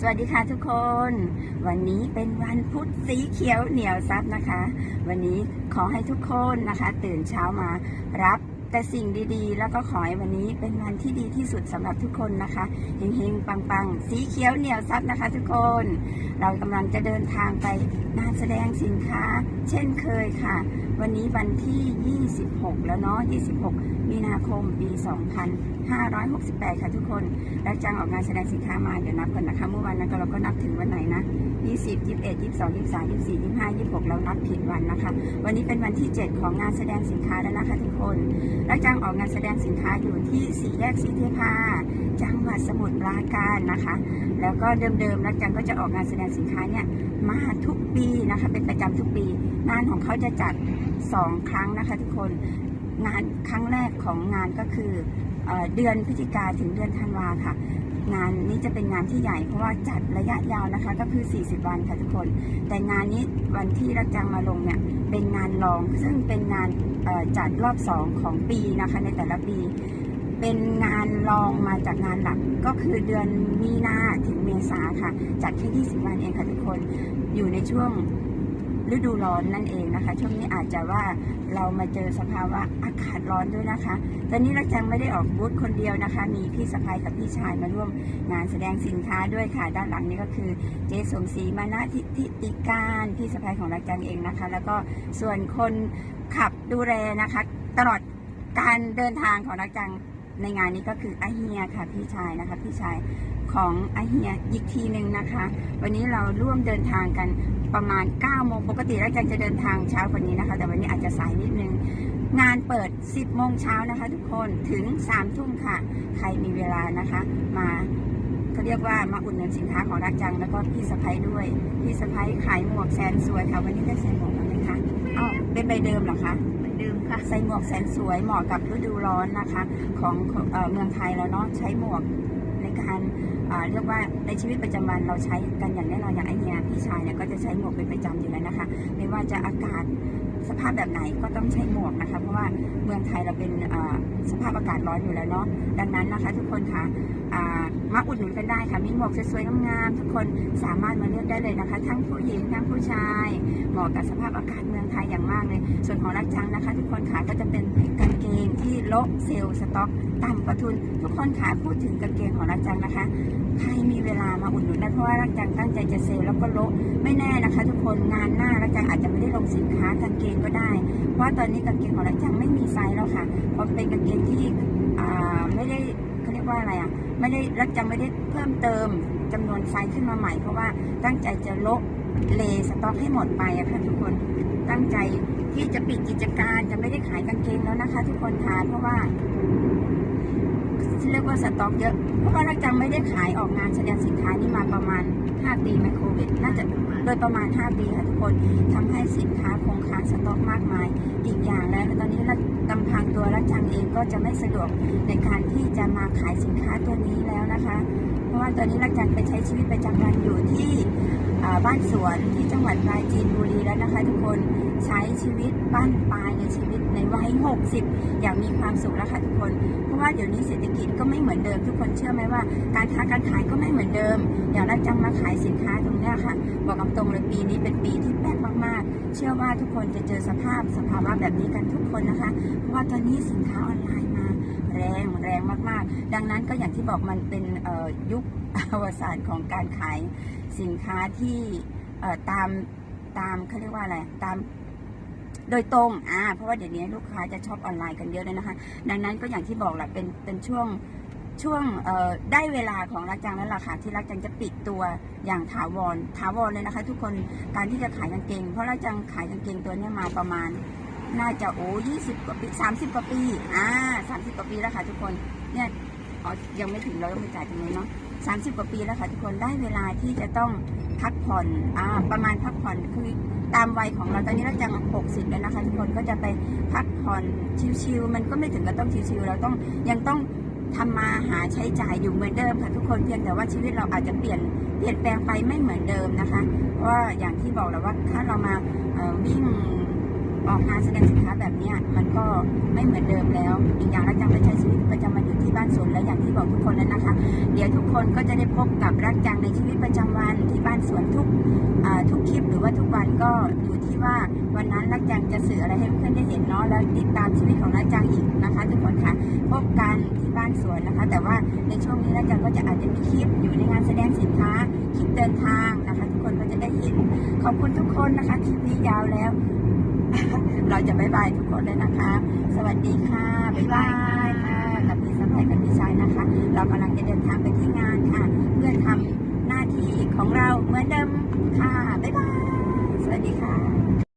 สวัสดีค่ะทุกคน วันนี้เป็นวันพุธสีเขียวเหนียวซับนะคะ วันนี้ขอให้ทุกคนนะคะ ตื่นเช้ามารับ แต่สิ่งดีๆ แล้วก็ขอให้วันนี้เป็นวันที่ดีที่สุดสำหรับทุกคนนะคะเฮงๆ ปังๆ สีเขียวเหนียวซับนะคะ ทุกคน เรากำลังจะเดินทางไปงานแสดงสินค้า เช่นเคยค่ะ วันนี้วันที่ 26 แล้วเนาะ 26 มีนาคมปี 2568 ค่ะทุกคน แล้วจังออกงานแสดงสินค้ามาเดี๋ยวนับก่อนนะคะ เมื่อวันนั้นเราก็นับถึงวันไหนนะ20 21 22 23 24 25 26 เรานับผิดวันนะคะ วันนี้เป็นวันที่ 7 ของงานแสดงสินค้าแล้วนะคะทุกคนและจังออกงานแสดงสินค้าอยู่ที่สี่แยกสีเทพาจังหวัดสมุทรปราการนะคะ แล้วก็เดิมๆแล้วจังก็จะออกงานแสดงสินค้าเนี่ยมาทุกปีนะคะเป็นประจำทุกปีงานของเขาจะจัด 2 ครั้งนะคะทุกคนงานครั้งแรกของงานก็คือเดือนพฤศจิกาถึงเดือนธันวาค่ะ งานนี้จะเป็นงานที่ใหญ่เพราะว่าจัดระยะยาวนะคะ ก็คือ 40 วันค่ะทุกคน แต่งานนี้วันที่รักจังมาลงเนี่ยเป็นงานรอง ซึ่งเป็นงานจัดรอบ2ของปีนะคะในแต่ละปี เป็นงานรองมาจากงานหลักก็คือเดือนมีนาถึงเมษาค่ะ จัดแค่20 วันเองค่ะทุกคน อยู่ในช่วง ฤดูร้อนนั่นเองนะคะ ช่วงนี้อาจจะว่าเรามาเจอสภาวะอากาศร้อนด้วยนะคะ ตอนนี้รักจังไม่ได้ออกบูธคนเดียวนะคะ มีพี่สะพายกับพี่ชายมาร่วมงานแสดงสินค้าด้วยค่ะ ด้านหลังนี้ก็คือเจสมศรีมานะทิติติการพี่สะพายของรักจังเองนะคะ แล้วก็ส่วนคนขับดูแลนะคะ ตลอดการเดินทางของรักจัง ในงานนี้ก็คืออาเฮียค่ะพี่ชายนะคะพี่ชายของอาเฮียอีกทีหนึ่งนะคะ วันนี้เราร่วมเดินทางกันประมาณ9โมงปกติรักจังจะเดินทางเช้ากว่านี้นะคะ แต่วันนี้อาจจะสายนิดนึง งานเปิด 10โมงเช้านะคะ ทุกคนถึง3ทุ่มค่ะ ใครมีเวลานะคะ มาเขาเรียกว่ามาอุดหนุนสินค้าของรักจังแล้วก็พี่สะพ้ยด้วย พี่สะพ้ยขายหมวกแสนสวยค่ะวันนี้ได้ใส่หมวกมาไหมคะอ้าวเป็นใบเดิมเหรอคะ เหมือนเดิมค่ะ ใส่หมวกแสนสวยเหมาะกับฤดูร้อนนะคะ ของเออเมืองไทยแล้วเนาะใช้หมวก การเรียกว่าในชีวิตประจำวันเราใช้กันอย่างแน่นอนอย่างไอเนียพี่ชายเนี่ยก็จะใช้หมวกเป็นประจำอยู่แล้วนะคะ ไม่ว่าจะอากาศสภาพแบบไหนก็ต้องใช้หมวกนะคะเพราะว่าเมืองไทยเราเป็นสภาพอากาศร้อนอยู่แล้วเนาะดังนั้นนะคะทุกคนคะอ่ามาอุดหนุนกันได้ค่ะมีหมวกสวยๆงามๆทุกคนสามารถมาเลือกได้เลยนะคะ ทั้งผู้หญิงทั้งผู้ชายเหมาะกับสภาพอากาศเมืองไทยอย่างมากเลย ส่วนของรักจังนะคะ ทุกคนค่ะก็จะเป็นกา งเกงที่โละเซลล์สต็อกต่ำกว่าทุน ทุกคนค่ะพูดถึงกางเกงของรักจังนะคะ ใครมีเวลามาอุดหนุนได้เพราะว่ารักจังตั้งใจจะเซลล์แล้วก็โละไม่แน่นะคะ ทุกคนงานหน้ารักจังอาจจะไม่ได้ลงสินค้ากางเกงก็ได้ เพราะตอนนี้กางเกงของรักจังไม่มีไซส์แล้วค่ะเพราะเป็นกางเกงที่ไม่ได้เขาเรียกว่าอะไรอะไม่ได้รักจังไม่ได้เพิ่มเติมจำนวนไซส์ขึ้นมาใหม่เพราะว่าตั้งใจจะโละเลสต็อกให้หมดไปอะค่ะทุกคนตั้งใจ ที่จะปิดกิจการจะไม่ได้ขายกางเกงแล้วนะคะ ทุกคนทานเพราะว่าเรียกว่าสต็อกเยอะ เพราะว่าเราจังไม่ได้ขายออกงานแสดงสินค้านี่มาประมาณ 5 ปีไหมโควิด น่าจะโดยประมาณ 5 ปีค่ะทุกคนทำให้สินค้าคงค้างสต็อกมากมาย อีกอย่างแล้วตอนนี้เรากำพังตัวรักจังเองก็จะไม่สะดวกในการที่จะมาขายสินค้าตัวนี้แล้วนะคะ เพราะว่าตอนนี้รักจังไปใช้ชีวิตประจำวันอยู่ที่ บ้านสวนที่จังหวัดปราจีนบุรีแล้วนะคะ ทุกคนใช้ชีวิตบ้านปลายในชีวิตในวัย 60 อย่างมีความสุขแล้วค่ะทุกคน เพราะว่าเดี๋ยวนี้เศรษฐกิจก็ไม่เหมือนเดิม ทุกคนเชื่อไหมว่า การค้าการขายก็ไม่เหมือนเดิม อย่างรักจังมาขายสินค้าตรงเนี้ยค่ะ บอกกันตรงเลยปีนี้เป็นปีที่แปลกมากๆ เชื่อว่าทุกคนจะเจอสภาพสภาวะแบบนี้กันทุกคนนะคะ เพราะว่าตอนนี้สินค้าออนไลน์มาแรงแรงมากๆ ดังนั้นก็อย่างที่บอกมันเป็นยุค อวสานของการขายสินค้าที่ตามตามเขาเรียกว่าอะไรตามโดยตรง อ่า เพราะว่าเดี๋ยวนี้ลูกค้าจะชอบออนไลน์กันเยอะเลยนะคะ ดังนั้นก็อย่างที่บอกแหละ เป็น เป็นช่วง ช่วงได้เวลาของรักจังแล้วล่ะค่ะ ที่รักจังจะปิดตัวอย่างถาวร ถาวรเลยนะคะ ทุกคน การที่จะขายกางเกง เพราะรักจังขายกางเกงตัวนี้มาประมาณ น่าจะโอ้ยี่สิบกว่าปีสามสิบกว่าปี อ่าสามสิบกว่าปีแล้วค่ะทุกคน เนี่ย อ๋อ ยังไม่ถึงเราต้องไปจ่ายตรงนี้เนาะ สามสิบกว่าปีแล้วค่ะทุกคนได้เวลาที่จะต้องพักผ่อนอ่าประมาณพักผ่อนคือตามวัยของเราตอนนี้เราจะหกสิบแล้วนะคะทุกคนก็จะไปพักผ่อนชิวๆมันก็ไม่ถึงกับต้องชิวๆเราต้องยังต้องทำมาหาใช้จ่ายอยู่เหมือนเดิมค่ะทุกคนเพียงแต่ว่าชีวิตเราอาจจะเปลี่ยนเปลี่ยนแปลงไปไม่เหมือนเดิมนะคะเพราะว่าอย่างที่บอกแล้วว่าถ้าเรามาเอ่อวิ่งออกงานแสดงสินค้าแบบเนี้ยมันก็ไม่เหมือนเดิมแล้ว อีกอย่างรักจังไปใช้ชีวิต บ้านสวนและอย่างที่บอกทุกคนแล้วนะคะ เดี๋ยวทุกคนก็จะได้พบกับรักจังในชีวิตประจำวันที่บ้านสวนทุกทุกคลิปหรือว่าทุกวันก็อยู่ที่ว่าวันนั้นรักจังจะสื่ออะไรให้เพื่อนได้เห็นเนาะแล้วติดตามชีวิตของรักจังอีกนะคะ ทุกคนค่ะพบกันที่บ้านสวนนะคะ แต่ว่าในช่วงนี้รักจังก็จะอาจจะมีคลิปอยู่ในงานแสดงสินค้าคลิปเดินทางนะคะ ทุกคนก็จะได้เห็นขอบคุณทุกคนนะคะคลิปนี้ยาวแล้วเราจะบายบายทุกคนเลยนะคะ สวัสดีค่ะ บ๊ายบายค่ะ ของเราเหมือนเดิมค่ะ บ๊ายบาย